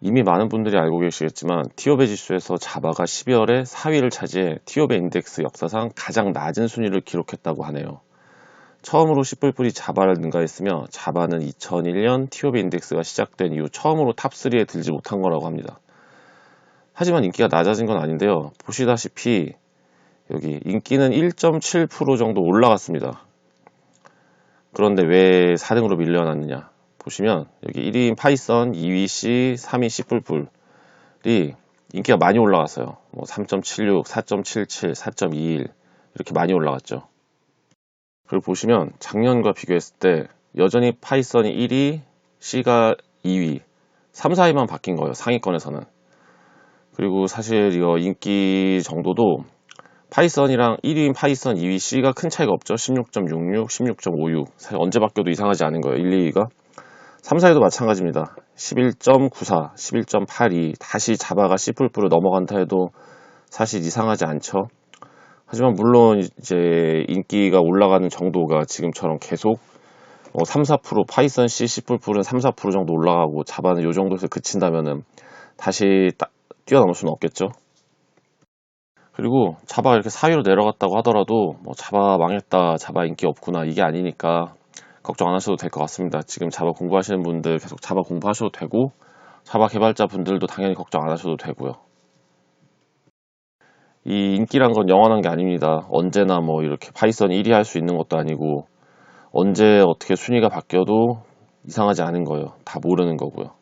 이미 많은 분들이 알고 계시겠지만 티오베 지수에서 자바가 12월에 4위를 차지해 티오베 인덱스 역사상 가장 낮은 순위를 기록했다고 하네요. 처음으로 10불불이 자바를 능가했으며 자바는 2001년 티오베 인덱스가 시작된 이후 처음으로 탑3에 들지 못한 거라고 합니다. 하지만 인기가 낮아진 건 아닌데요. 보시다시피 여기 인기는 1.7% 정도 올라갔습니다. 그런데 왜 4등으로 밀려났느냐? 보시면 여기 1위인 파이썬, 2위 C, 3위 C++이 인기가 많이 올라갔어요. 뭐 3.76, 4.77, 4.21 이렇게 많이 올라갔죠. 그리고 보시면 작년과 비교했을 때 여전히 파이썬이 1위, C가 2위, 3, 4위만 바뀐 거예요. 상위권에서는. 그리고 사실 이거 인기 정도도 파이썬이랑 1위인 파이썬, 2위 C가 큰 차이가 없죠. 16.66, 16.56. 사실 언제 바뀌어도 이상하지 않은 거예요. 1, 2위가. 3, 4위도 마찬가지입니다. 11.94, 11.82. 다시 자바가 C++를 넘어간다 해도 사실 이상하지 않죠. 하지만 물론 이제 인기가 올라가는 정도가 지금처럼 계속 뭐 3, 4% 파이썬 C, C++는 3, 4% 정도 올라가고 자바는 이 정도에서 그친다면은 다시 따, 뛰어넘을 수는 없겠죠. 그리고 자바가 이렇게 4위로 내려갔다고 하더라도 뭐 자바 망했다, 자바 인기 없구나 이게 아니니까 걱정 안 하셔도 될 것 같습니다. 지금 자바 공부하시는 분들 계속 자바 공부하셔도 되고 자바 개발자 분들도 당연히 걱정 안 하셔도 되고요. 이 인기란 건 영원한 게 아닙니다. 언제나 뭐 이렇게 파이썬 1위 할 수 있는 것도 아니고 언제 어떻게 순위가 바뀌어도 이상하지 않은 거예요. 다 모르는 거고요.